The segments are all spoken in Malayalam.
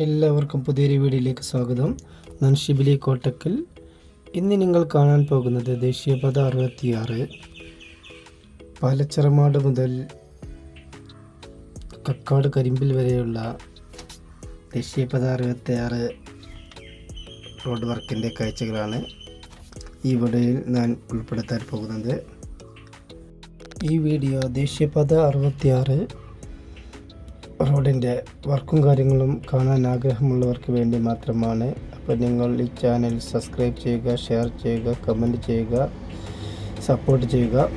എല്ലാവർക്കും പുതിയൊരു വീഡിയോയിലേക്ക് സ്വാഗതം. ഞാൻ ഷിബിലി കോട്ടക്കൽ. ഇന്ന് നിങ്ങൾ കാണാൻ പോകുന്നത് ദേശീയപാത അറുപത്തിയാറ് പാലച്ചിറമാട് മുതൽ കക്കാട് കരിമ്പിൽ വരെയുള്ള ദേശീയപാത അറുപത്തിയാറ് റോഡ് വർക്കിന്റെ കാഴ്ചകളാണ് ഈ വീഡിയോയിൽ ഞാൻ ഉൾപ്പെടുത്താൻ പോകുന്നത്. ഈ വീഡിയോ ദേശീയപാത അറുപത്തിയാറ് റോഡിന്റെ വർക്കും കാര്യങ്ങളും കാണാൻ ആഗ്രഹമുള്ളവർക്ക് വേണ്ടി മാത്രമാണ്. അപ്പോൾ നിങ്ങൾ ഈ ചാനൽ സബ്സ്ക്രൈബ് ചെയ്യുക ഷെയർ ചെയ്യുക കമന്റ് ചെയ്യുക സപ്പോർട്ട് ചെയ്യുക.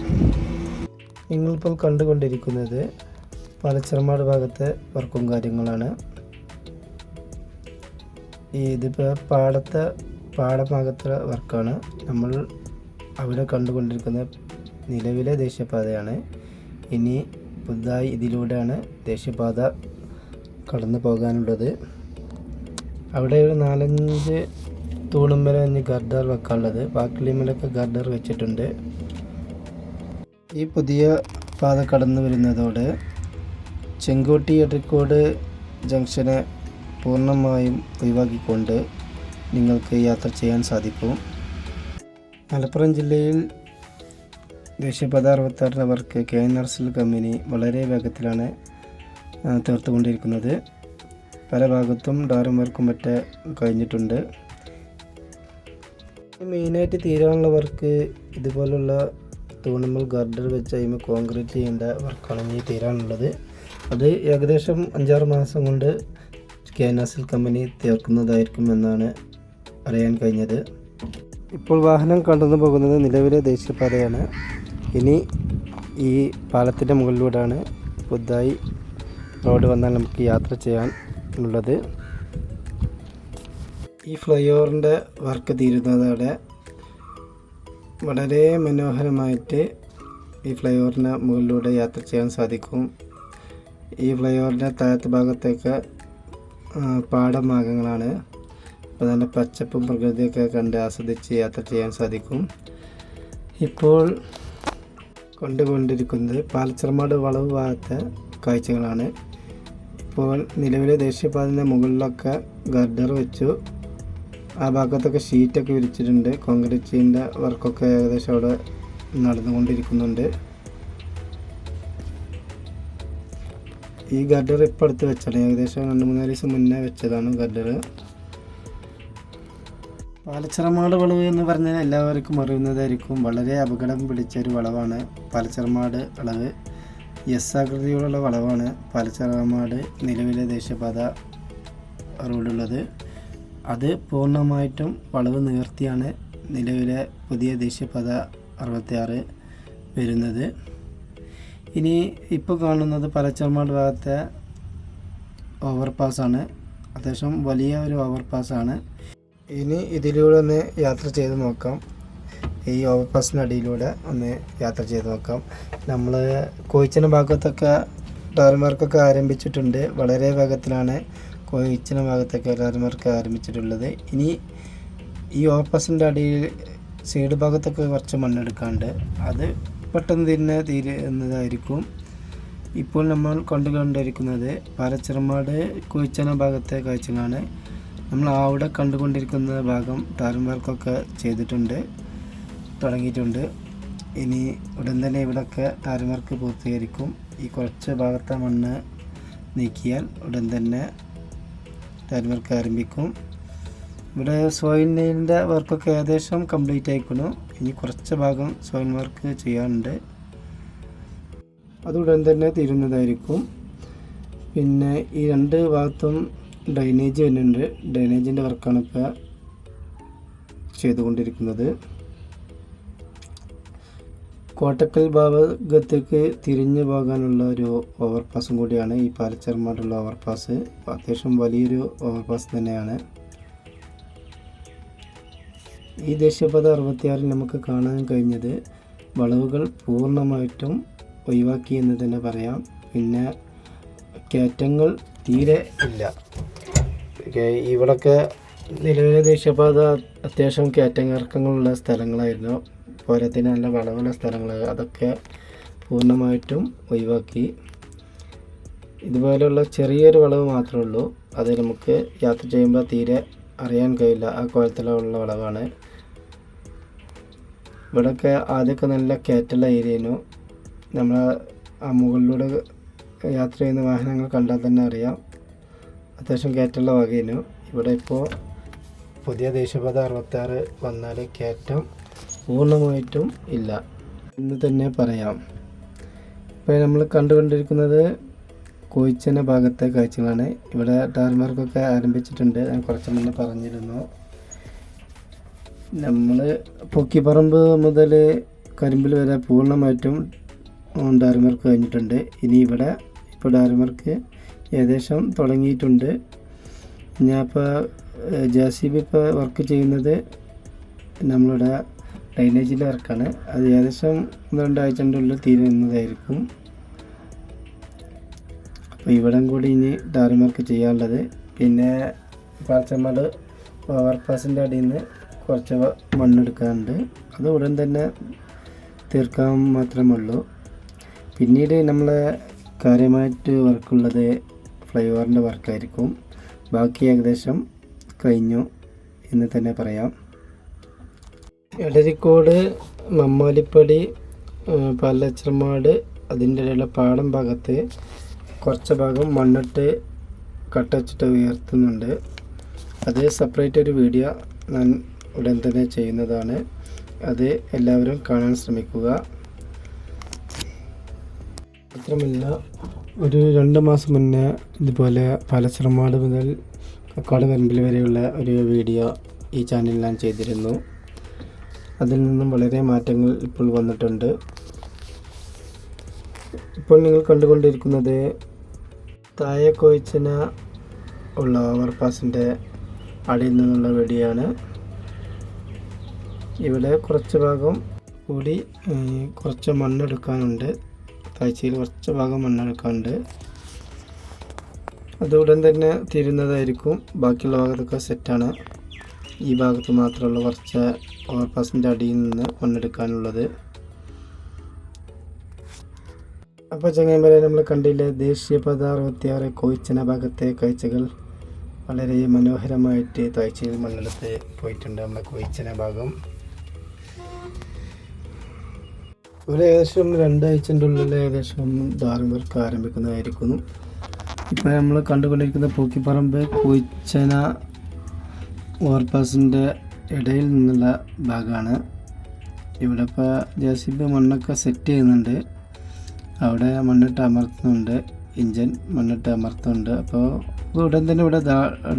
നിങ്ങളിപ്പോൾ കണ്ടുകൊണ്ടിരിക്കുന്നത് പാലച്ചിറമാട് ഭാഗത്തെ വർക്കും കാര്യങ്ങളാണ്. ഇതിപ്പോൾ പാടത്തെ പാടഭാഗത്തെ വർക്കാണ്. നമ്മൾ അവിടെ കണ്ടുകൊണ്ടിരിക്കുന്ന നിലവിലെ ദേശീയപാതയാണ്. ഇനി പുതുതായി ഇതിലൂടെയാണ് ദേശീയപാത കടന്നു പോകാനുള്ളത്. അവിടെ ഒരു നാലഞ്ച് തൂണുമ്മല അഞ്ച് ഗർഡർ വെക്കാനുള്ളത്. ബാക്കിളിമലൊക്കെ ഗർഡർ വെച്ചിട്ടുണ്ട്. ഈ പുതിയ പാത കടന്നു വരുന്നതോടെ ചെങ്കോട്ടി എടക്കോട് ജംഗ്ഷനെ പൂർണമായും ഒഴിവാക്കിക്കൊണ്ട് നിങ്ങൾക്ക് യാത്ര ചെയ്യാൻ സാധിക്കും. മലപ്പുറം ജില്ലയിൽ ദേശീയപാത അറുപത്താറിന്റെ വർക്ക് കെ എൻ ആർ സിൽ കമ്പനി വളരെ വേഗത്തിലാണ് തീർത്തുകൊണ്ടിരിക്കുന്നത്. പല ഭാഗത്തും ഡാറും വർക്കും മറ്റേ കഴിഞ്ഞിട്ടുണ്ട്. മെയിനായിട്ട് തീരാനുള്ള വർക്ക് ഇതുപോലുള്ള തൂണുമ്പോൾ ഗാർഡർ വെച്ച് കഴിയുമ്പോൾ കോൺക്രീറ്റ് ചെയ്യേണ്ട വർക്കാണ് ഇനി തീരാനുള്ളത്. അത് ഏകദേശം അഞ്ചാറ് മാസം കൊണ്ട് കെ എൻ ആർ സിൽ കമ്പനി തീർക്കുന്നതായിരിക്കും എന്നാണ് അറിയാൻ കഴിഞ്ഞത്. ഇപ്പോൾ വാഹനം കടന്നു പോകുന്നത് നിലവിലെ ദേശീയപാതയാണ്. ഇനി ഈ പാലത്തിന്റെ മുകളിലൂടെയാണ് പുതുതായി റോഡ് വന്നാൽ നമുക്ക് യാത്ര ചെയ്യാൻ ഉള്ളത് ഈ ഫ്ലൈ ഓവറിന്റെ വർക്ക് തീരുന്നതോടെ വളരെ മനോഹരമായിട്ട് ഈ ഫ്ലൈ ഓവറിന്റെ മുകളിലൂടെ യാത്ര ചെയ്യാൻ സാധിക്കും. ഈ ഫ്ലൈ ഓവറിന്റെ താഴത്തെ ഭാഗത്തേക്ക് പാടഭാഗങ്ങളാണ് അപ്പോൾ നല്ല പച്ചപ്പും പ്രകൃതിയൊക്കെ കണ്ട് ആസ്വദിച്ച് യാത്ര ചെയ്യാൻ സാധിക്കും. ഇപ്പോൾ കണ്ടുകൊണ്ടിരിക്കുന്നത് പാലച്ചിറമാട് വളവ് ഭാഗത്തെ കാഴ്ചകളാണ്. ഇപ്പോൾ നിലവിലെ ദേശീയപാതയുടെ മുകളിലൊക്കെ ഗർഡർ വെച്ചു. ആ ഭാഗത്തൊക്കെ ഷീറ്റൊക്കെ വിരിച്ചിട്ടുണ്ട്. കോൺക്രീറ്റിന്റെ വർക്കൊക്കെ ഏകദേശം അവിടെ നടന്നുകൊണ്ടിരിക്കുന്നുണ്ട്. ഈ ഗർഡർ ഇപ്പോൾ അടുത്ത് വെച്ചാണ് ഏകദേശം രണ്ട് മൂന്നാൽ ദിവസം മുന്നേ വെച്ചതാണ് ഗർഡർ. പാലച്ചിറമാട് വളവ് എന്ന് പറഞ്ഞാൽ എല്ലാവർക്കും അറിയുന്നതായിരിക്കും. വളരെ അപകടം പിടിച്ച ഒരു വളവാണ് പാലച്ചിറമാട് വളവ്. എസ് ആകൃതിയോടുള്ള വളവാണ് പാലച്ചിറമാട് നിലവിലെ ദേശീയപാത റോഡുള്ളത്. അത് പൂർണമായിട്ടും വളവ് നിവർത്തിയാണ് നിലവിലെ പുതിയ ദേശീയപാത അറുപത്തിയാറ് വരുന്നത്. ഇനി ഇപ്പോൾ കാണുന്നത് പാലച്ചിറമാട് ഭാഗത്തെ ഓവർപാസ്സാണ് അത്യാവശ്യം വലിയ ഒരു ഓവർപാസ്സാണ് ഇനി ഇതിലൂടെ ഒന്ന് യാത്ര ചെയ്ത് നോക്കാം. ഈ ഓവർപാസിന്റെ അടിയിലൂടെ ഒന്ന് യാത്ര ചെയ്ത് നോക്കാം. നമ്മൾ കോയിച്ചന ഭാഗത്തൊക്കെ ടാർമാർക്കൊക്കെ ആരംഭിച്ചിട്ടുണ്ട്. വളരെ വേഗത്തിലാണ് കോയിച്ചന ഭാഗത്തൊക്കെ ടാർമാർക്ക് ആരംഭിച്ചിട്ടുള്ളത്. ഇനി ഈ ഓവർപാസിന്റെ അടിയിൽ സൈഡ് ഭാഗത്തൊക്കെ കുറച്ച് മണ്ണെടുക്കാണ്ട് അത് പെട്ടെന്ന് തന്നെ തീരുന്നതായിരിക്കും ഇപ്പോൾ നമ്മൾ കണ്ടുകൊണ്ടിരിക്കുന്നത് പാലച്ചിറമാട് കുഴിച്ചന ഭാഗത്തെ കാഴ്ചകളാണ്. നമ്മൾ അവിടെ കണ്ടുകൊണ്ടിരിക്കുന്ന ഭാഗം ടാറിൻ വർക്കൊക്കെ ചെയ്തിട്ടുണ്ട് തുടങ്ങിയിട്ടുണ്ട്. ഇനി ഉടൻ തന്നെ ഇവിടെയൊക്കെ ടാറിൻ വർക്ക് പൂർത്തീകരിക്കും. ഈ കുറച്ച് ഭാഗത്തെ മണ്ണ് നീക്കിയാൽ ഉടൻ തന്നെ ടാറിൻ വർക്ക് ആരംഭിക്കും. ഇവിടെ സോയിൽ നെയിലിന്റെ വർക്കൊക്കെ ഏകദേശം കംപ്ലീറ്റ് ആയിക്കണു. ഇനി കുറച്ച് ഭാഗം സോയിൽ വർക്ക് ചെയ്യാനുണ്ട്. അത് ഉടൻ തന്നെ തീരുന്നതായിരിക്കും. പിന്നെ ഈ രണ്ട് ഭാഗത്തും ഡ്രൈനേജ് വരുന്നുണ്ട്. ഡ്രൈനേജിന്റെ വർക്കാണ് ഇപ്പോൾ ചെയ്തുകൊണ്ടിരിക്കുന്നത്. കോട്ടക്കൽ ഭാഗത്തേക്ക് തിരിഞ്ഞു പോകാനുള്ള ഒരു ഓവർപാസും കൂടിയാണ്. ഈ പാലച്ചർമാടുള്ള ഓവർപാസ് അത്യാവശ്യം വലിയൊരു ഓവർപാസ് തന്നെയാണ്. ഈ ദേശീയപാത അറുപത്തിയാറിൽ നമുക്ക് കാണാൻ കഴിഞ്ഞത് വളവുകൾ പൂർണമായിട്ടും ഒഴിവാക്കി എന്ന് തന്നെ പറയാം. പിന്നെ കയറ്റങ്ങൾ തീരെ ഇല്ല. ഇവിടൊക്കെ നിലവിലെ ദേശീയപാത അത്യാവശ്യം കയറ്റങ്ങിറക്കങ്ങളുള്ള സ്ഥലങ്ങളായിരുന്നു. പോരത്തിന് നല്ല വളവുള്ള സ്ഥലങ്ങൾ അതൊക്കെ പൂർണമായിട്ടും ഒഴിവാക്കി. ഇതുപോലെയുള്ള ചെറിയൊരു വളവ് മാത്രമേ ഉള്ളൂ. അത് നമുക്ക് യാത്ര ചെയ്യുമ്പോൾ തീരെ അറിയാൻ കഴിയില്ല. ആ കോലത്തിലുള്ള വളവാണ്. ഇവിടെയൊക്കെ ആദ്യമൊക്കെ നല്ല കയറ്റുള്ള ഏരിയനു നമ്മൾ ആ മുകളിലൂടെ യാത്ര ചെയ്യുന്ന വാഹനങ്ങൾ കണ്ടാൽ തന്നെ അറിയാം. അത്യാവശ്യം കയറ്റുള്ള വകയിനു. ഇവിടെ ഇപ്പോൾ പുതിയ ദേശീയപാത അറുപത്താറ് വന്നാൽ കയറ്റം പൂർണമായിട്ടും ഇല്ല. എന്ന് തന്നെ പറയാം. ഇപ്പോൾ നമ്മൾ കണ്ടുകൊണ്ടിരിക്കുന്നത് കോയിച്ചന ഭാഗത്തെ കാഴ്ചകളാണ്. ഇവിടെ ടാർമാർക്കൊക്കെ ആരംഭിച്ചിട്ടുണ്ട്. ഞാൻ കുറച്ച് മുന്നേ പറഞ്ഞിരുന്നു. നമ്മൾ പൊക്കിപ്പറമ്പ് മുതൽ കരിമ്പിൽ വരെ പൂർണമായിട്ടും ഡാർമാർക്ക് കഴിഞ്ഞിട്ടുണ്ട്. ഇനി ഇവിടെ ഇപ്പോൾ ഡാർമർക്ക് ഏകദേശം തുടങ്ങിയിട്ടുണ്ട്. ഞാൻ ഇപ്പോൾ ജെ സി ബി ഇപ്പോൾ വർക്ക് ചെയ്യുന്നത് നമ്മളുടെ ഡ്രൈനേജിന്റെ വർക്കാണ് അത് ഏകദേശം ഒന്ന് രണ്ടാഴ്ചന്റെ ഉള്ളിൽ തീരുന്നതായിരിക്കും. അപ്പോൾ ഇവിടം കൂടി ഇനി ഡാറിമാർക്ക് ചെയ്യാനുള്ളത്. പിന്നെ പാർച്ചമ്മട് ഓവർപാസിന്റെ അടിയിൽ നിന്ന് കുറച്ച് മണ്ണെടുക്കാറുണ്ട് അത് ഉടൻ തന്നെ തീർക്കാൻ മാത്രമേ ഉള്ളൂ. പിന്നീട് നമ്മളെ കാര്യമായിട്ട് വർക്കുള്ളത് ഫ്ലൈ ഓവറിന്റെ വർക്കായിരിക്കും. ബാക്കി ഏകദേശം കഴിഞ്ഞു എന്ന് തന്നെ പറയാം. എടരിക്കോട് മമ്മാലിപ്പടി പാലച്ചർമാട് അതിന്റെ ഇടയിലുള്ള പാടം ഭാഗത്ത് കുറച്ച് ഭാഗം മണ്ണിട്ട് കട്ടച്ചിട്ട് ഉയർത്തുന്നുണ്ട്. അത് സെപ്പറേറ്റ് ഒരു വീഡിയോ ഞാൻ ഉടൻ തന്നെ ചെയ്യുന്നതാണ്. അത് എല്ലാവരും കാണാൻ ശ്രമിക്കുക. മാത്രമല്ല ഒരു രണ്ട് മാസം മുന്നേ ഇതുപോലെ പാലച്ചിറമാട് മുതൽ കക്കാട് വരമ്പിൽ വരെയുള്ള ഒരു വീഡിയോ ഈ ചാനലിൽ ഞാൻ ചെയ്തിരുന്നു. അതിൽ നിന്നും വളരെ മാറ്റങ്ങൾ ഇപ്പോൾ വന്നിട്ടുണ്ട്. ഇപ്പോൾ നിങ്ങൾ കണ്ടുകൊണ്ടിരിക്കുന്നത് താഴെ കോയിച്ചന ഉള്ള ഓവർപാസിന്റെ അടിയിൽ നിന്നുള്ള വീഡിയോ ആണ്. ഇവിടെ കുറച്ച് ഭാഗം കൂടി കുറച്ച് മണ്ണെടുക്കാനുണ്ട്. താഴ്ചയിൽ കുറച്ച് ഭാഗം മണ്ണെടുക്കാണ്ട് അത് ഉടൻ തന്നെ തീരുന്നതായിരിക്കും. ബാക്കിയുള്ള ഭാഗത്തൊക്കെ സെറ്റാണ്. ഈ ഭാഗത്ത് മാത്രമുള്ള കുറച്ച് ഓവർപാസിന്റെ അടിയിൽ നിന്ന് മണ്ണെടുക്കാനുള്ളത്. അപ്പോൾ ചങ്ങായിമാരെ നമ്മൾ കണ്ടില്ലേ ദേശീയപാത അറുപത്തിയാറ് കോയിച്ചന ഭാഗത്തെ കാഴ്ചകൾ വളരെ മനോഹരമായിട്ട് താഴ്ചയിൽ മണ്ണെടുത്ത് പോയിട്ടുണ്ട്. നമ്മുടെ കോയിച്ചന ഭാഗം. ഒരു ഏകദേശം രണ്ടാഴ്ചന്റെ ഉള്ളിൽ ഏകദേശം ധാരം വർക്ക് ആരംഭിക്കുന്നതായിരിക്കുന്നു. ഇപ്പോൾ നമ്മൾ കണ്ടുകൊണ്ടിരിക്കുന്ന പൂക്കിപ്പറമ്പ് കോയിച്ചന ഓവർപാസിന്റെ ഇടയിൽ നിന്നുള്ള ഭാഗമാണ്. ഇവിടെ ഇപ്പോൾ ജെ സി ബി മണ്ണൊക്കെ സെറ്റ് ചെയ്യുന്നുണ്ട്. അവിടെ മണ്ണിട്ട് അമർത്തുന്നുണ്ട്. ഇഞ്ചൻ മണ്ണിട്ട് അമർത്തുന്നുണ്ട്. അപ്പോൾ ഉടൻ തന്നെ ഇവിടെ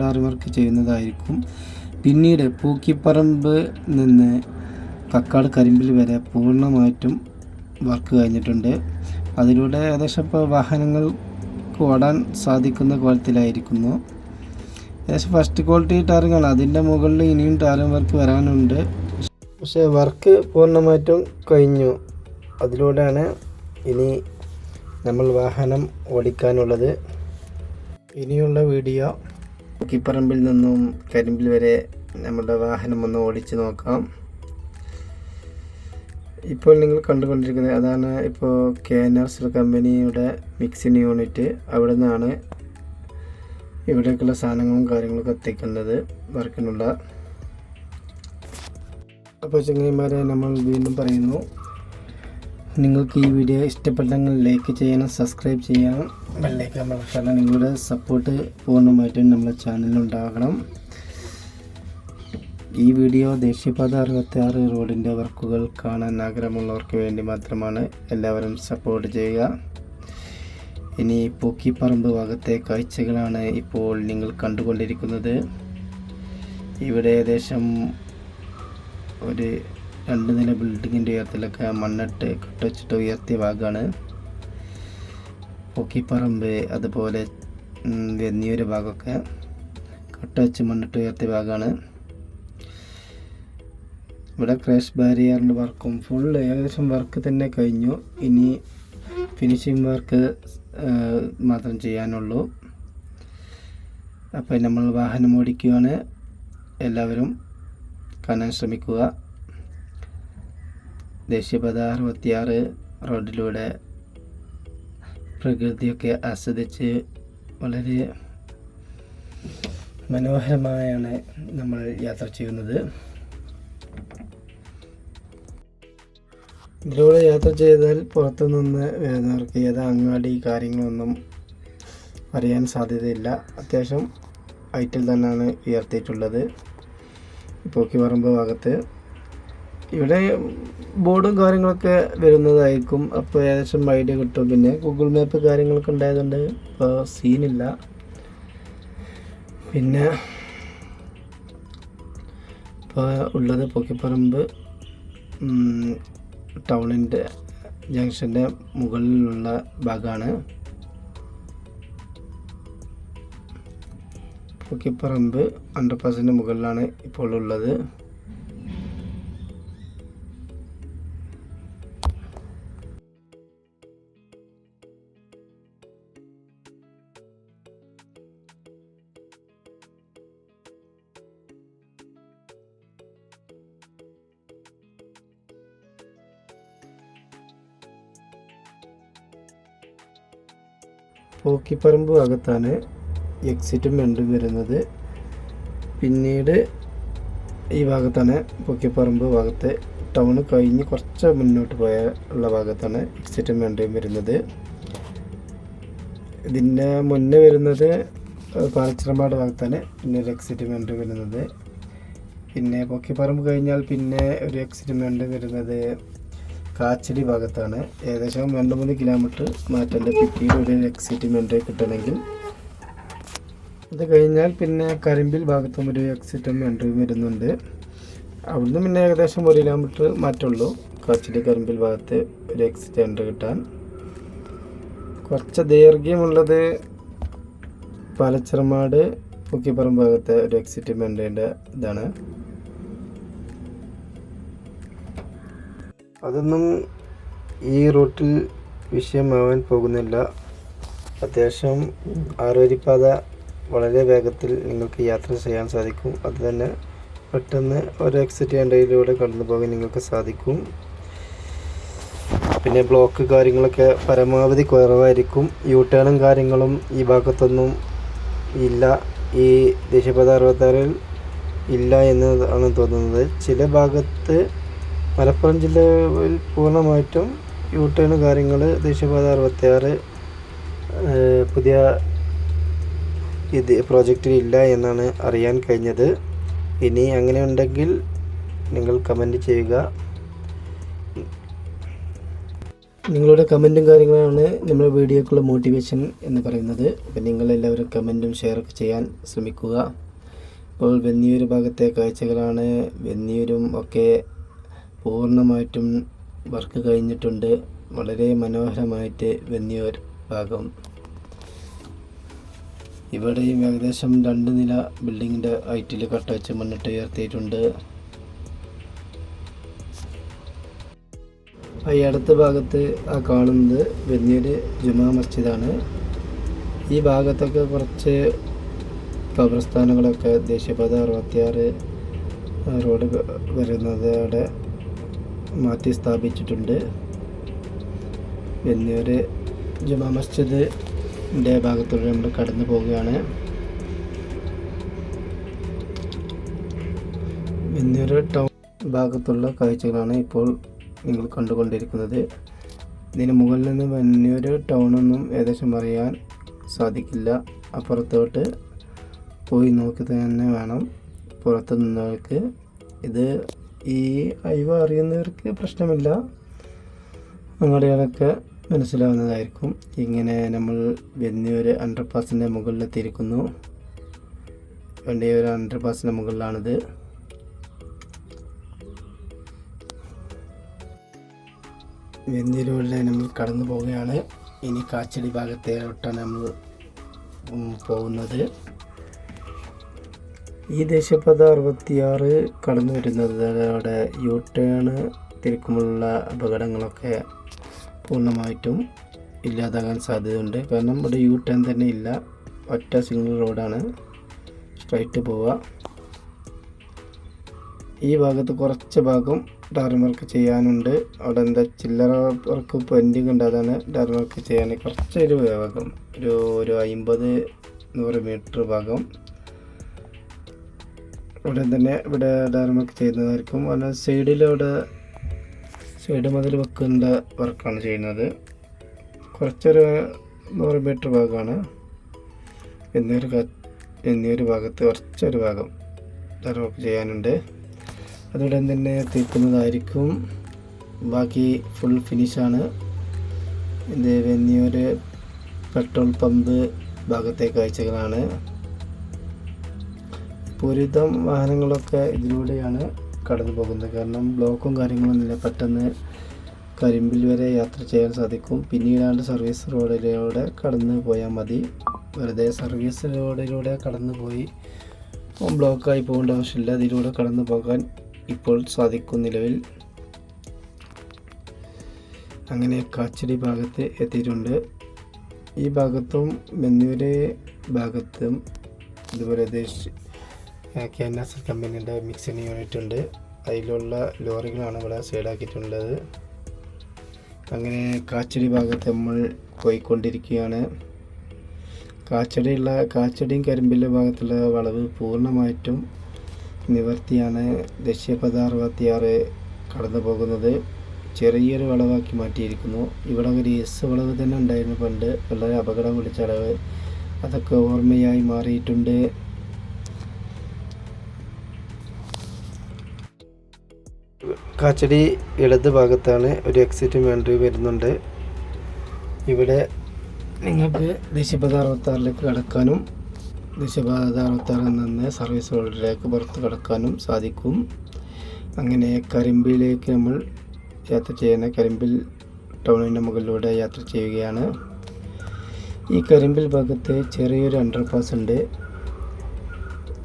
ഡാർ വർക്ക് ചെയ്യുന്നതായിരിക്കും. പിന്നീട് പൂക്കിപ്പറമ്പ് നിന്ന് കക്കാട് കരിമ്പിൽ വരെ പൂർണമായിട്ടും വർക്ക് കഴിഞ്ഞിട്ടുണ്ട്. അതിലൂടെ ഏകദേശം ഇപ്പോൾ വാഹനങ്ങൾ ഓടാൻ സാധിക്കുന്ന കോലത്തിലായിരിക്കുന്നു. ഏകദേശം ഫസ്റ്റ് ക്വാളിറ്റി ടാറിങ്ങാണ് അതിന്റെ മുകളിൽ ഇനിയും ടാറിങ് വർക്ക് വരാനുണ്ട്. പക്ഷേ വർക്ക് പൂർണമായിട്ടും കഴിഞ്ഞു. അതിലൂടെയാണ് ഇനി നമ്മൾ വാഹനം ഓടിക്കാനുള്ളത്. ഇനിയുള്ള വീഡിയോ കുക്കിപ്പറമ്പിൽ നിന്നും കരിമ്പിൽ വരെ നമ്മുടെ വാഹനം ഒന്ന് ഓടിച്ചു നോക്കാം. ഇപ്പോൾ നിങ്ങൾ കണ്ടുകൊണ്ടിരിക്കുന്നത് അതാണ് ഇപ്പോൾ കെ എൻ ആർ സി കമ്പനിയുടെ മിക്സിങ് യൂണിറ്റ് അവിടെ നിന്നാണ് ഇവിടേക്കുള്ള സാധനങ്ങളും കാര്യങ്ങളൊക്കെ എത്തിക്കുന്നത് വർക്കിനുള്ള. അപ്പോൾ ചങ്ങന്മാരെ നമ്മൾ വീണ്ടും പറയുന്നു. നിങ്ങൾക്ക് ഈ വീഡിയോ ഇഷ്ടപ്പെട്ടെങ്കിൽ ലൈക്ക് ചെയ്യണം സബ്സ്ക്രൈബ് ചെയ്യണം. ബെല്ലൈക്കൻ അമർത്തണം നിങ്ങളുടെ സപ്പോർട്ട് പൂർണമായിട്ടും നമ്മുടെ ചാനലിലുണ്ടാകണം ഈ വീഡിയോ ദേശീയപാത അറുപത്തി ആറ് റോഡിന്റെ വർക്കുകൾ കാണാൻ ആഗ്രഹമുള്ളവർക്ക് വേണ്ടി മാത്രമാണ് എല്ലാവരും സപ്പോർട്ട് ചെയ്യുക. ഇനി പൂക്കിപ്പറമ്പ് ഭാഗത്തെ കാഴ്ചകളാണ് ഇപ്പോൾ നിങ്ങൾ കണ്ടുകൊണ്ടിരിക്കുന്നത്. ഇവിടെ ഏകദേശം ഒരു രണ്ട് നില ബിൽഡിങ്ങിന്റെ ഉയരത്തിലൊക്കെ മണ്ണിട്ട് കെട്ടുവച്ചിട്ട് ഉയർത്തിയ ഭാഗമാണ്. പൊക്കിപ്പറമ്പ് അതുപോലെ വെന്നിയൂര് ഭാഗമൊക്കെ കെട്ടുവച്ച് മണ്ണിട്ട് ഉയർത്തിയ ഭാഗമാണ്. ഇവിടെ ക്രാഷ് ബാരിയറിന്റെ വർക്കും. ഫുൾ ഏകദേശം വർക്ക് തന്നെ കഴിഞ്ഞു. ഇനി ഫിനിഷിംഗ് വർക്ക് മാത്രം ചെയ്യാനുള്ളൂ. അപ്പോൾ നമ്മൾ വാഹനം ഓടിക്കുകയാണ് എല്ലാവരും കാണാൻ ശ്രമിക്കുക. ദേശീയപാത അറുപത്തിയാറ് റോഡിലൂടെ പ്രകൃതിയൊക്കെ ആസ്വദിച്ച് വളരെ മനോഹരമായാണ് നമ്മൾ യാത്ര ചെയ്യുന്നത്. ഇതിലൂടെ യാത്ര ചെയ്താൽ പുറത്തുനിന്ന് വരുന്നവർക്ക് ഏത് അങ്ങാടി കാര്യങ്ങളൊന്നും അറിയാൻ സാധ്യതയില്ല. അത്യാവശ്യം ഐറ്റിൽ തന്നെയാണ് ഉയർത്തിയിട്ടുള്ളത്. പോക്കിപ്പറമ്പ് ഭാഗത്ത്. ഇവിടെ ബോർഡും കാര്യങ്ങളൊക്കെ വരുന്നതായിരിക്കും. അപ്പോൾ ഏകദേശം ഐഡിയ കിട്ടും. പിന്നെ ഗൂഗിൾ മാപ്പ് കാര്യങ്ങളൊക്കെ ഉണ്ടായതുകൊണ്ട് ഇപ്പോൾ സീനില്ല പിന്നെ ഇപ്പോൾ ഉള്ളത് പൊക്കിപ്പറമ്പ് ടൗണിന്റെ ജംഗ്ഷന്റെ മുകളിലുള്ള ഭാഗമാണ്. പൊക്കിപ്പറമ്പ് അണ്ടർപാസിന്റെ മുകളിലാണ് ഇപ്പോൾ ഉള്ളത്. പോക്കിപ്പറമ്പ് ഭാഗത്താണ് എക്സിറ്റും എൻഡും വരുന്നത്. പിന്നീട് ഈ ഭാഗത്താണ് പൊക്കിപ്പറമ്പ് ഭാഗത്ത് ടൗൺ കഴിഞ്ഞ് കുറച്ച് മുന്നോട്ട് പോയ ഉള്ള ഭാഗത്താണ് എക്സിറ്റും എൻഡും വരുന്നത്. ഇതിന്റെ മുന്നേ വരുന്നത് പാലച്ചിറമ്പാട് ഭാഗത്താണ് പിന്നെ ഒരു എക്സിറ്റും എൻഡും വരുന്നത്. പിന്നെ പൊക്കിപ്പറമ്പ് കഴിഞ്ഞാൽ പിന്നെ ഒരു എക്സിറ്റും എൻഡും വരുന്നത് കാച്ചടി ഭാഗത്താണ് ഏകദേശം രണ്ട് മൂന്ന് കിലോമീറ്റർ മാറ്റേണ്ട പിറ്റിയിൽ ഒരു എക്സിറ്റ് കിട്ടണമെങ്കിൽ. അത് കഴിഞ്ഞാൽ പിന്നെ കരിമ്പിൽ ഭാഗത്തും ഒരു എക്സിറ്റും എൻട്രിയും വരുന്നുണ്ട്. അവിടുന്ന് പിന്നെ ഏകദേശം ഒരു കിലോമീറ്റർ മാറ്റുള്ളൂ കാച്ചടി കരിമ്പിൽ ഭാഗത്ത് ഒരു എക്സിറ്റ് എൻട്രി കിട്ടാൻ. കുറച്ച് ദൈർഘ്യമുള്ളത് പാലച്ചിറമാട് പൂക്കിപ്പുറം ഭാഗത്തെ ഒരു എക്സിറ്റ് മെന്റേന്റെ ഇതാണ്. അതൊന്നും ഈ റൂട്ടിൽ വിഷയമാവാൻ പോകുന്നില്ല. അത്യാവശ്യം ആരോഗ്യപാത വളരെ വേഗത്തിൽ നിങ്ങൾക്ക് യാത്ര ചെയ്യാൻ സാധിക്കും. അത് തന്നെ പെട്ടെന്ന് ഒരു എക്സിറ്റ് ചെയ്യേണ്ടതിലൂടെ കടന്നു പോകാൻ നിങ്ങൾക്ക് സാധിക്കും. പിന്നെ ബ്ലോക്ക് കാര്യങ്ങളൊക്കെ പരമാവധി കുറവായിരിക്കും. യു ടേണും കാര്യങ്ങളും ഈ ഭാഗത്തൊന്നും ഇല്ല. ഈ ദേശീയപാത അറുപത്താറിൽ ഇല്ല എന്നാണ് തോന്നുന്നത്. ചില ഭാഗത്ത് മലപ്പുറം ജില്ലയിൽ പൂർണമായിട്ടും യു ടേൺ കാര്യങ്ങൾ ദേശീയപാത അറുപത്തിയാറ് പുതിയ ഇത് പ്രോജക്റ്റിൽ ഇല്ല എന്നാണ് അറിയാൻ കഴിഞ്ഞത്. ഇനി അങ്ങനെ ഉണ്ടെങ്കിൽ നിങ്ങൾ കമന്റ് ചെയ്യുക. നിങ്ങളുടെ കമന്റും കാര്യങ്ങളാണ് നമ്മുടെ വീഡിയോക്കുള്ള മോട്ടിവേഷൻ എന്ന് പറയുന്നത്. അപ്പം നിങ്ങളെല്ലാവരും കമന്റും ഷെയറൊക്കെ ചെയ്യാൻ ശ്രമിക്കുക. ഇപ്പോൾ വെന്നിയൂർ ഭാഗത്തെ കാഴ്ചകളാണ്. വെന്നിയൂരും ഒക്കെ പൂർണമായിട്ടും വർക്ക് കഴിഞ്ഞിട്ടുണ്ട്. വളരെ മനോഹരമായിട്ട് വെന്നിയൂർ ഭാഗം. ഇവിടെയും ഏകദേശം രണ്ട് നില ബിൽഡിങ്ങിന്റെ ഹൈറ്റിൽ കട്ട വെച്ച് മുന്നിട്ട് ഉയർത്തിയിട്ടുണ്ട്. ഈ അടുത്ത ഭാഗത്ത് ആ കാണുന്നത് വെന്നിയൂർ ജുമാ മസ്ജിദാണ്. ഈ ഭാഗത്തൊക്കെ കുറച്ച് കബർസ്ഥാനങ്ങളൊക്കെ ദേശീയപാത അറുപത്തിയാറ് റോഡ് വരുന്നതോടെ മാറ്റി സ്ഥാപിച്ചിട്ടുണ്ട് വെന്നിയൂർ ജുമാ മസ്ജിദിന്റെ ഭാഗത്തൂടെ നമ്മൾ കടന്നു പോവുകയാണ്. വെന്നിയൂർ ടൗൺ ഭാഗത്തുള്ള കാഴ്ചകളാണ് ഇപ്പോൾ നിങ്ങൾ കണ്ടുകൊണ്ടിരിക്കുന്നത്. ഇതിന് മുകളിൽ നിന്ന് വെന്നിയൂർ ടൗണൊന്നും ഏകദേശം അറിയാൻ സാധിക്കില്ല. അപ്പുറത്തോട്ട് പോയി നോക്കി തന്നെ വേണം. പുറത്ത് നിന്നവർക്ക് ഇത് ഈ അയവ് അറിയുന്നവർക്ക് പ്രശ്നമില്ല. അങ്ങടെയൊക്കെ മനസ്സിലാവുന്നതായിരിക്കും. ഇങ്ങനെ നമ്മൾ വെന്നിയൊരു അണ്ടർപാസിന്റെ മുകളിലെത്തിയിരിക്കുന്നു. വേണ്ടിയ ഒരു അണ്ടർ പാസിന്റെ മുകളിലാണിത് വെന്നിയിലൂടെ നമ്മൾ കടന്നു പോവുകയാണ്. ഇനി കാച്ചടി ഭാഗത്തേട്ടാണ് നമ്മൾ പോകുന്നത്. ഈ ദേശീയപാത അറുപത്തിയാറ് കടന്നു വരുന്നതോടെ യു ടേൺ തിരിക്കുമുള്ള അപകടങ്ങളൊക്കെ പൂർണമായിട്ടും ഇല്ലാതാകാൻ സാധ്യതയുണ്ട്. കാരണം ഇവിടെ യു ടേൺ തന്നെ ഇല്ല. ഒറ്റ സിംഗിൾ റോഡാണ് സ്ട്രൈറ്റ് പോവുക. ഈ ഭാഗത്ത് കുറച്ച് ഭാഗം ടാർ വർക്ക് ചെയ്യാനുണ്ട്. അവിടെ എന്താ ചില്ലറ വർക്ക് പെൻഡിങ് ഉണ്ട്. അതാണ് ടാറിംഗ് വർക്ക് ചെയ്യാൻ. കുറച്ചൊരു ഭാഗം. ഒരു ഒരു അമ്പത് നൂറ് മീറ്റർ ഭാഗം. ഇവിടെ തന്നെ ഇവിടെ വർക്ക് ചെയ്യുന്നതായിരിക്കും. സൈഡിൽ അവിടെ സൈഡ് മുതൽ വെക്കേണ്ട വർക്കാണ് ചെയ്യുന്നത്. കുറച്ചൊരു നൂറ് മീറ്റർ ഭാഗമാണ്. എന്നൊരു എന്നൊരു ഭാഗത്ത് കുറച്ചൊരു ഭാഗം വർക്ക് ചെയ്യാനുണ്ട്. അതുടൻ തന്നെ തീർക്കുന്നതായിരിക്കും ബാക്കി ഫുൾ ഫിനിഷാണ് ഇത് വെന്നിയൂർ പെട്രോൾ പമ്പ് ഭാഗത്തെ കാഴ്ചകളാണ്. പൂരിതം വാഹനങ്ങളൊക്കെ ഇതിലൂടെയാണ് കടന്നു പോകുന്നത്. കാരണം ബ്ലോക്കും കാര്യങ്ങളൊന്നുമില്ല പെട്ടെന്ന് കരിമ്പിൽ വരെ യാത്ര ചെയ്യാൻ സാധിക്കും. പിന്നീടാണ്ട് സർവീസ് റോഡിലൂടെ കടന്നു പോയാൽ മതി. വെറുതെ സർവീസ് റോഡിലൂടെ കടന്നു പോയി ബ്ലോക്കായി പോകേണ്ട ആവശ്യമില്ല. അതിലൂടെ കടന്നു പോകാൻ ഇപ്പോൾ സാധിക്കും നിലവിൽ. അങ്ങനെ കാച്ചടി ഭാഗത്ത് എത്തിയിട്ടുണ്ട്. ഈ ഭാഗത്തും മെന്നൂര് ഭാഗത്തും ഇതുപോലെ ദേശ് കെ എൻ എസ് കമ്പനിയുടെ മിക്സിങ് യൂണിറ്റ് ഉണ്ട് അതിലുള്ള ലോറികളാണ് ഇവിടെ സൈഡാക്കിയിട്ടുള്ളത്. അങ്ങനെ കാച്ചടി ഭാഗത്ത് നമ്മൾ പോയിക്കൊണ്ടിരിക്കുകയാണ്. കാച്ചടിയുള്ള കാച്ചടിയും കരിമ്പിന്റെ ഭാഗത്തുള്ള വളവ് പൂർണമായിട്ടും നിവർത്തിയാണ് ദേശീയപാത അറുപത്തിയാറ് കടന്നു പോകുന്നത്. ചെറിയൊരു വളവാക്കി മാറ്റിയിരിക്കുന്നു. ഇവിടെ ഒരു എസ് വളവ് തന്നെ ഉണ്ടായിരുന്നു പണ്ട്. വളരെ അപകടം വിളിച്ചളവ് അതൊക്കെ ഓർമ്മയായി മാറിയിട്ടുണ്ട്. കാച്ചടി ഇടത് ഭാഗത്താണ് ഒരു എക്സിറ്റ് വേണ്ടി വരുന്നുണ്ട്. ഇവിടെ നിങ്ങൾക്ക് ദേശീയപാത അറുപത്താറിലേക്ക് കടക്കാനും ദേശീയപാത അറുപത്താറിൽ നിന്ന് സർവീസ് റോഡിലേക്ക് പുറത്ത് കടക്കാനും സാധിക്കും. അങ്ങനെ കരിമ്പിലേക്ക് നമ്മൾ യാത്ര ചെയ്യുന്ന കരിമ്പിൽ ടൗണിന്റെ മുകളിലൂടെ യാത്ര ചെയ്യുകയാണ്. ഈ കരിമ്പിൽ ഭാഗത്ത് ചെറിയൊരു അണ്ടർപാസ് ഉണ്ട്.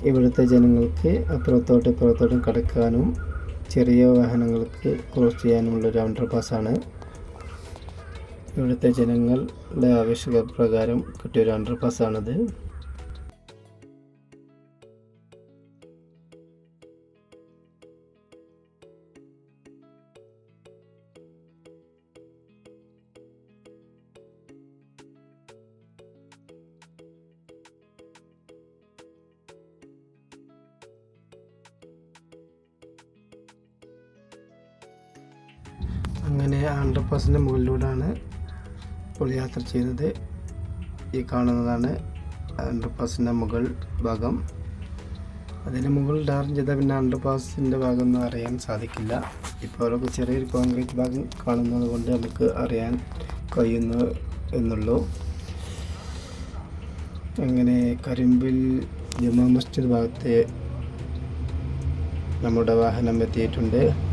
ഇവിടുത്തെ ജനങ്ങൾക്ക് അപ്പുറത്തോട്ട് ഇപ്പുറത്തോട്ടും കടക്കാനും ചെറിയ വാഹനങ്ങൾക്ക് ക്രോസ് ചെയ്യാനുമുള്ള ഒരു അണ്ടർ പാസ്സാണ് ഇവിടുത്തെ ജനങ്ങളുടെ ആവശ്യക ഒരു അണ്ടർ അണ്ടർപാസ്സാണിത് അങ്ങനെ പെർസെന്റ് മുകളിലൂടെയാണ് ഇപ്പോൾ യാത്ര ചെയ്യുന്നത്. ഈ കാണുന്നതാണ് ഹൺഡ്രഡ് അണ്ടർപാസിന്റെ മുകൾ ഭാഗം. അതിന് മുകൾ ടാറിങ് ചെയ്താൽ പിന്നെ അണ്ടർപാസിന്റെ ഭാഗം ഒന്നും അറിയാൻ സാധിക്കില്ല. ഇപ്പോൾ അവരൊക്കെ ചെറിയൊരു കോൺക്രീറ്റ് ഭാഗം കാണുന്നത് കൊണ്ട് നമുക്ക് അറിയാൻ കഴിയുന്നു എന്നുള്ളൂ. അങ്ങനെ കരിമ്പിൽ ജമാ മസ്ജിദ് ഭാഗത്തെ നമ്മുടെ വാഹനം എത്തിയിട്ടുണ്ട്.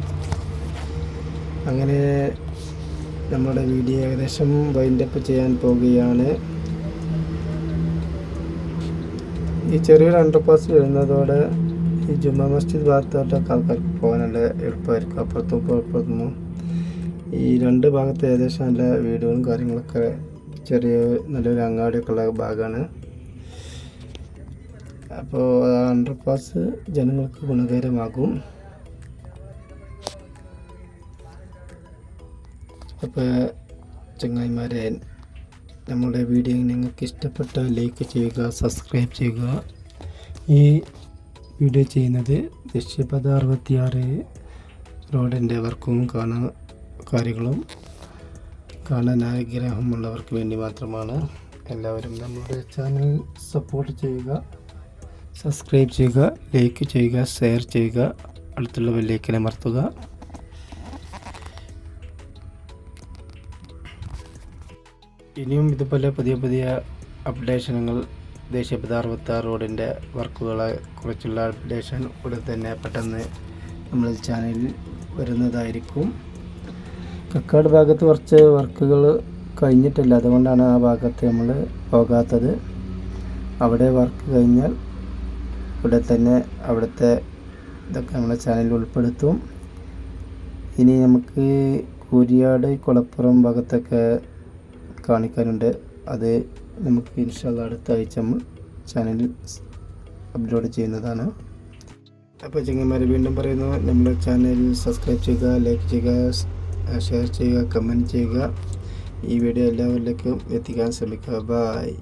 അങ്ങനെ നമ്മുടെ വീഡിയോ ഏകദേശം വൈൻഡപ്പ് ചെയ്യാൻ പോവുകയാണ് ഈ ചെറിയൊരു അണ്ടർ പാസ് വരുന്നതോടെ ഈ ജുമാ മസ്ജിദ് ഭാഗത്തോട്ടൊക്കെ ആൾക്കാർക്ക് പോകാൻ നല്ല എളുപ്പമായിരിക്കും. അപ്പുറത്തും ഇപ്പുറത്തും ഈ രണ്ട് ഭാഗത്ത് ഏകദേശം നല്ല വീടുകളും കാര്യങ്ങളൊക്കെ ചെറിയ നല്ലൊരു അങ്ങാടിയൊക്കെ ഉള്ള ഭാഗമാണ്. അപ്പോൾ അണ്ടർ പാസ് ജനങ്ങൾക്ക് ഗുണകരമാകും. അപ്പോൾ ചങ്ങായിമാരെ നമ്മുടെ വീഡിയോ നിങ്ങൾക്ക് ഇഷ്ടപ്പെട്ട ലൈക്ക് ചെയ്യുക സബ്സ്ക്രൈബ് ചെയ്യുക. ഈ വീഡിയോ ചെയ്യുന്നത് ദേശീയപാത അറുപത്തിയാറ് റോഡിന്റെ വർക്കും കാണാൻ കാര്യങ്ങളും കാണാൻ ആഗ്രഹമുള്ളവർക്ക് വേണ്ടി മാത്രമാണ്. എല്ലാവരും നമ്മുടെ ചാനൽ സപ്പോർട്ട് ചെയ്യുക സബ്സ്ക്രൈബ് ചെയ്യുക ലൈക്ക് ചെയ്യുക ഷെയർ ചെയ്യുക അടുത്തുള്ള ബെല്ലേക്കിനെ അമർത്തുക. ഇനിയും ഇതുപോലെ പുതിയ പുതിയ അപ്ഡേഷനുകൾ ദേശീയപാത അറുപത്താറ് റോഡിന്റെ വർക്കുകളെ കുറിച്ചുള്ള അപ്ഡേഷൻ ഉടൻ തന്നെ പെട്ടെന്ന് നമ്മൾ ചാനലിൽ വരുന്നതായിരിക്കും. കക്കാട് ഭാഗത്ത് കുറച്ച് വർക്കുകൾ കഴിഞ്ഞിട്ടില്ല. അതുകൊണ്ടാണ് ആ ഭാഗത്ത് നമ്മൾ പോകാത്തത്. അവിടെ വർക്ക് കഴിഞ്ഞാൽ ഇവിടെ തന്നെ അവിടുത്തെ ഇതൊക്കെ നമ്മുടെ ചാനലിൽ ഉൾപ്പെടുത്തും. ഇനി നമുക്ക് കൂരിയാട് കുളപ്പുറം ഭാഗത്തൊക്കെ കാണിക്കാനുണ്ട്. അത് നമുക്ക് ഇൻഷാല്ല അടുത്ത ആഴ്ച നമ്മൾ ചാനലിൽ അപ്ലോഡ് ചെയ്യുന്നതാണ്. അപ്പോൾ ചെങ്ങന്മാർ വീണ്ടും പറയുന്നു നമ്മുടെ ചാനൽ സബ്സ്ക്രൈബ് ചെയ്യുക ലൈക്ക് ചെയ്യുക ഷെയർ ചെയ്യുക കമന്റ് ചെയ്യുക. ഈ വീഡിയോ എല്ലാവരിലേക്കും എത്തിക്കാൻ ശ്രമിക്കുക. ബായ്